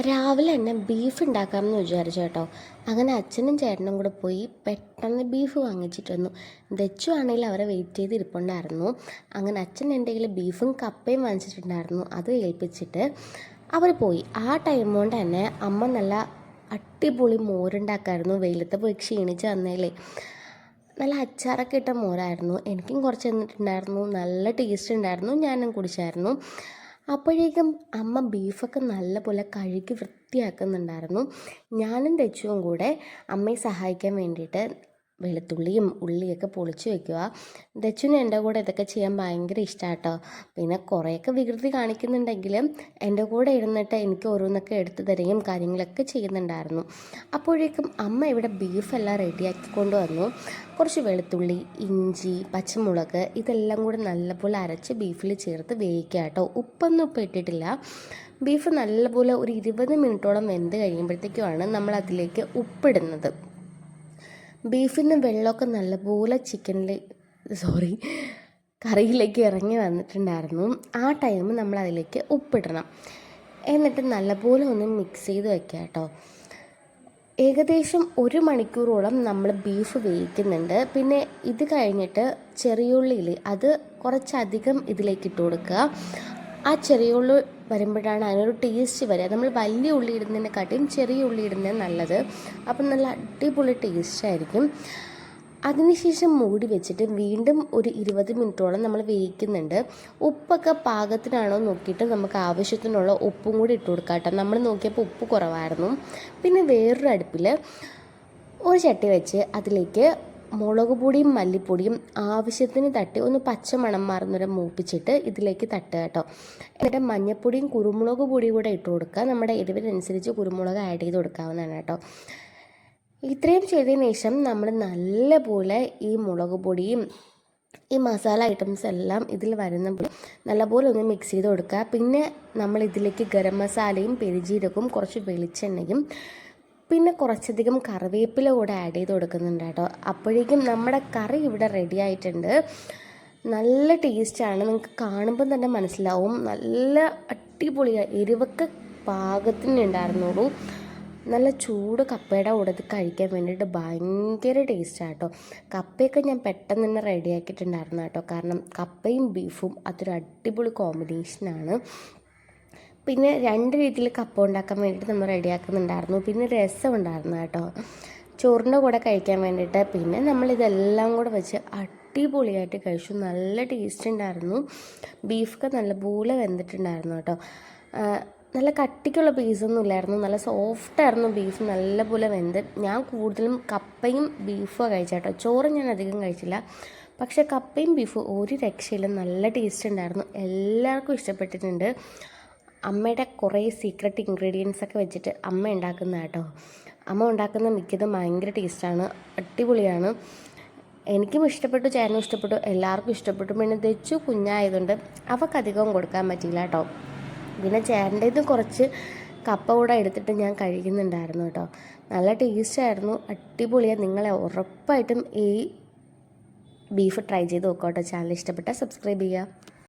രാവിലെ തന്നെ ബീഫ് ഉണ്ടാക്കാമെന്ന് വിചാരിച്ചു കേട്ടോ. അങ്ങനെ അച്ഛനും ചേട്ടനും കൂടെ പോയി പെട്ടെന്ന് ബീഫ് വാങ്ങിച്ചിട്ട് വന്നു. ദച്ചു ആണെങ്കിൽ അവരെ വെയിറ്റ് ചെയ്തിരിപ്പുണ്ടായിരുന്നു അങ്ങനെ അച്ഛൻ എന്റെ കയ്യിൽ ബീഫും കപ്പയും വാങ്ങിച്ചിട്ടുണ്ടായിരുന്നു. അത് ഏൽപ്പിച്ചിട്ട് അവർ പോയി. ആ ടൈം കൊണ്ട് തന്നെ അമ്മ നല്ല അടിപൊളി മോരുണ്ടാക്കായിരുന്നു. വെയിലത്ത് പോയി ക്ഷീണിച്ച് വന്നേലേ. നല്ല അച്ചാറൊക്കെ ഇട്ട മോരായിരുന്നു. എനിക്കും കുറച്ച് തന്നിട്ടുണ്ടായിരുന്നു. നല്ല ടേസ്റ്റ് ഉണ്ടായിരുന്നു ഞാനും കുടിച്ചായിരുന്നു. അപ്പോഴേക്കും അമ്മ ബീഫൊക്കെ നല്ലപോലെ കഴുകി വൃത്തിയാക്കുന്നുണ്ടായിരുന്നു. ഞാനും തെച്ചുവും കൂടെ അമ്മയെ സഹായിക്കാൻ വേണ്ടിയിട്ട് വെളുത്തുള്ളിയും ഉള്ളിയൊക്കെ പൊളിച്ച് വെക്കുക. ദച്ചുന് എന്റെ കൂടെ ഇതൊക്കെ ചെയ്യാൻ ഭയങ്കര ഇഷ്ടമാണ് കേട്ടോ പിന്നെ കുറേയൊക്കെ വികൃതി കാണിക്കുന്നുണ്ടെങ്കിലും എന്റെ കൂടെ ഇരുന്നിട്ട് എനിക്ക് ഓരോന്നൊക്കെ എടുത്തു തരികയും കാര്യങ്ങളൊക്കെ ചെയ്യുന്നുണ്ടായിരുന്നു. അപ്പോഴേക്കും അമ്മ ഇവിടെ ബീഫെല്ലാം റെഡിയാക്കിക്കൊണ്ട് വന്നു കുറച്ച് വെളുത്തുള്ളി ഇഞ്ചി പച്ചമുളക് ഇതെല്ലാം കൂടെ നല്ലപോലെ അരച്ച് ബീഫിൽ ചേർത്ത് വേവിക്കുക കേട്ടോ. ഉപ്പൊന്നും ഉപ്പ് ഇട്ടിട്ടില്ല. ബീഫ് നല്ലപോലെ ഒരു ഇരുപത് മിനിറ്റോളം വെന്ത് കഴിയുമ്പോഴത്തേക്കുമാണ് നമ്മൾ അതിലേക്ക് ഉപ്പിടുന്നത്. ബീഫിന് വെള്ളമൊക്കെ നല്ലപോലെ ചിക്കനിൽ സോറി കറിയിലേക്ക് ഇറങ്ങി വന്നിട്ടുണ്ടായിരുന്നു. ആ ടൈം നമ്മൾ അതിലേക്ക് ഉപ്പിടണം. എന്നിട്ട് നല്ലപോലെ ഒന്ന് മിക്സ് ചെയ്ത് വെക്കുക കേട്ടോ. ഏകദേശം ഒരു മണിക്കൂറോളം നമ്മൾ ബീഫ് വേവിക്കുന്നുണ്ട്. പിന്നെ ഇത് കഴിഞ്ഞിട്ട് ചെറിയുള്ളിയിൽ അത് കുറച്ചധികം ഇതിലേക്ക് ഇട്ട് കൊടുക്കുക. ആ ചെറിയ ഉള്ളി വരുമ്പോഴാണ് അതിനൊരു ടേസ്റ്റ് വരിക. നമ്മൾ വലിയ ഉള്ളി ഇടുന്നതിനെക്കാട്ടിയും ചെറിയ ഉള്ളി ഇടുന്നത് നല്ലത്. അപ്പം നല്ല അടിപൊളി ടേസ്റ്റ് ആയിരിക്കും. അതിനുശേഷം മൂടി വെച്ചിട്ട് വീണ്ടും ഒരു ഇരുപത് മിനിറ്റോളം നമ്മൾ വേവിക്കുന്നുണ്ട്. ഉപ്പൊക്കെ പാകത്തിനാണോ നോക്കിയിട്ട് നമുക്ക് ആവശ്യത്തിനുള്ള ഉപ്പും കൂടി ഇട്ട് കൊടുക്കാം കേട്ടോ. നമ്മൾ നോക്കിയപ്പോൾ ഉപ്പ് കുറവായിരുന്നു. പിന്നെ വേറൊരു അടുപ്പിൽ ഒരു ചട്ടി വെച്ച് അതിലേക്ക് മുളക് പൊടിയും മല്ലിപ്പൊടിയും ആവശ്യത്തിന് തട്ടി ഒന്ന് പച്ച പച്ചമണം മാറുന്നവരെ മൂപ്പിച്ചിട്ട് ഇതിലേക്ക് തട്ടുക കേട്ടോ. എന്നിട്ട് മഞ്ഞൾപ്പൊടിയും കുരുമുളക് പൊടിയും കൂടെ ഇട്ട് കൊടുക്കുക. നമ്മുടെ എരിവിനനുസരിച്ച് കുരുമുളക് ആഡ് ചെയ്ത് കൊടുക്കാവുന്നതാണ് കേട്ടോ. ഇത്രയും ചെയ്തതിന് ശേഷം നമ്മൾ നല്ലപോലെ ഈ മുളക് പൊടിയും ഈ മസാല ഐറ്റംസ് എല്ലാം ഇതിൽ വരുന്ന നല്ലപോലെ ഒന്ന് മിക്സ് ചെയ്ത് കൊടുക്കുക. പിന്നെ നമ്മൾ ഇതിലേക്ക് ഗരം മസാലയും പെരിജീരകവും കുറച്ച് വെളിച്ചെണ്ണയും പിന്നെ കുറച്ചധികം കറിവേപ്പില കൂടെ ആഡ് ചെയ്ത് കൊടുക്കുന്നുണ്ട് കേട്ടോ. അപ്പോഴേക്കും നമ്മുടെ കറി ഇവിടെ റെഡി ആയിട്ടുണ്ട്. നല്ല ടേസ്റ്റാണ് നിങ്ങൾക്ക് കാണുമ്പോൾ തന്നെ മനസ്സിലാവും. നല്ല അടിപൊളിയാണ് എരിവൊക്കെ പാകത്തിന് ഉണ്ടായിരുന്നുള്ളൂ. നല്ല ചൂട് കപ്പയുടെ കൂടെ ഇത് കഴിക്കാൻ വേണ്ടിയിട്ട് ഭയങ്കര ടേസ്റ്റാണ് കേട്ടോ. കപ്പയൊക്കെ ഞാൻ പെട്ടെന്ന് തന്നെ റെഡിയാക്കിയിട്ടുണ്ടായിരുന്നു കേട്ടോ. കാരണം കപ്പയും ബീഫും അതൊരു അടിപൊളി കോമ്പിനേഷനാണ് പിന്നെ രണ്ട് രീതിയിൽ കപ്പ ഉണ്ടാക്കാൻ വേണ്ടിയിട്ട് നമ്മൾ റെഡിയാക്കുന്നുണ്ടായിരുന്നു. പിന്നെ രസം ഉണ്ടായിരുന്നു കേട്ടോ. ചോറിന്റെ കൂടെ കഴിക്കാൻ വേണ്ടിയിട്ട് പിന്നെ നമ്മളിതെല്ലാം കൂടെ വെച്ച് അടിപൊളിയായിട്ട് കഴിച്ചു. നല്ല ടേസ്റ്റ് ഉണ്ടായിരുന്നു. ബീഫൊക്കെ നല്ലപോലെ വെന്തിട്ടുണ്ടായിരുന്നു കേട്ടോ. നല്ല കട്ടിക്കുള്ള പീസൊന്നും ഇല്ലായിരുന്നു. നല്ല സോഫ്റ്റായിരുന്നു ബീഫ് നല്ലപോലെ വെന്ത്. ഞാൻ കൂടുതലും കപ്പയും ബീഫും കഴിച്ചേട്ടോ ചോറ് ഞാൻ അധികം കഴിച്ചില്ല. പക്ഷേ കപ്പയും ബീഫും ഒരു രക്ഷയിലും നല്ല ടേസ്റ്റ് ഉണ്ടായിരുന്നു. എല്ലാവർക്കും ഇഷ്ടപ്പെട്ടിട്ടുണ്ട്. അമ്മയുടെ കുറേ സീക്രട്ട് ഇൻഗ്രീഡിയൻസ് ഒക്കെ വെച്ചിട്ട് അമ്മ ഉണ്ടാക്കുന്ന കേട്ടോ. അമ്മ ഉണ്ടാക്കുന്ന മിക്കതും ഭയങ്കര ടേസ്റ്റാണ് അടിപൊളിയാണ്. എനിക്കും ഇഷ്ടപ്പെട്ടു ചേട്ടനും ഇഷ്ടപ്പെട്ടു എല്ലാവർക്കും ഇഷ്ടപ്പെട്ടു. പിന്നെ തെച്ചു കുഞ്ഞായതുകൊണ്ട് അവൾക്ക് കൊടുക്കാൻ പറ്റിയില്ല കേട്ടോ. പിന്നെ ചേട്ടന്റെതും കുറച്ച് കപ്പ കൂടെ എടുത്തിട്ട് ഞാൻ കഴിക്കുന്നുണ്ടായിരുന്നു കേട്ടോ. നല്ല ടേസ്റ്റായിരുന്നു അടിപൊളിയാണ് നിങ്ങളെ ഉറപ്പായിട്ടും ഈ ബീഫ് ട്രൈ ചെയ്ത് നോക്കാം കേട്ടോ. ചാനൽ ഇഷ്ടപ്പെട്ടാൽ സബ്സ്ക്രൈബ് ചെയ്യുക.